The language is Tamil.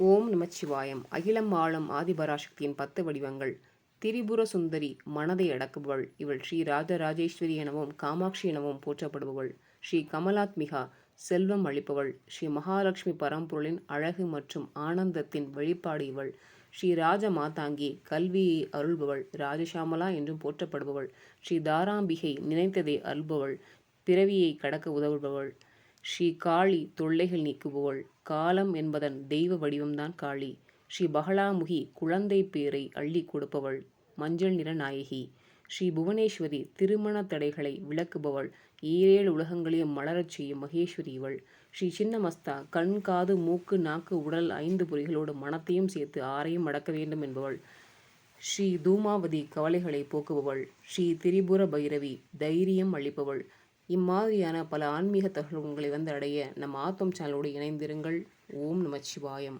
ஓம் நமச்சிவாயம். அகிலம் ஆளும் ஆதிபராசக்தியின் பத்து வடிவங்கள். திரிபுர சுந்தரி மனதை அடக்குபவள். இவள் ஸ்ரீ ராஜராஜேஸ்வரி எனவும் காமாட்சி எனவும் போற்றப்படுபவள். ஸ்ரீ கமலாத்மிகா செல்வம் அளிப்பவள். ஸ்ரீ மகாலட்சுமி பரம்பொருளின் அழகு மற்றும் ஆனந்தத்தின் வெளிப்பாடு இவள். ஸ்ரீ ராஜ மாதாங்கி கல்வியை அருள்பவள். ராஜசாமலா என்றும் போற்றப்படுபவள். ஸ்ரீ தாராம்பிகை நினைத்ததை அருள்பவள். பிறவியை கடக்க உதவுபவள். ஸ்ரீ காளி தொல்லைகள் நீக்குபவள். காலம் என்பதன் தெய்வ வடிவம்தான் காளி. ஸ்ரீ பகலாமுகி குழந்தை பேரை அள்ளி கொடுப்பவள். மஞ்சள் நிற நாயகி. ஸ்ரீ புவனேஸ்வரி திருமண தடைகளை விளக்குபவள். ஈரேழு உலகங்களையும் மலரச் செய்யும் மகேஸ்வரி இவள். ஸ்ரீ சின்னமஸ்தா கண் காது மூக்கு நாக்கு உடல் ஐந்து பொறிகளோடு மனத்தையும் சேர்த்து ஆரையும் அடக்க வேண்டும் என்பவள். ஸ்ரீ தூமாவதி கவலைகளை போக்குபவள். ஸ்ரீ திரிபுர பைரவி தைரியம் அளிப்பவள். இம்மாதிரியான பல ஆன்மீக தகவல்களை வந்து அடைய நம் ஆத்தம் சேனலோடு இணைந்திருங்கள். ஓம் நமச்சிவாயம்.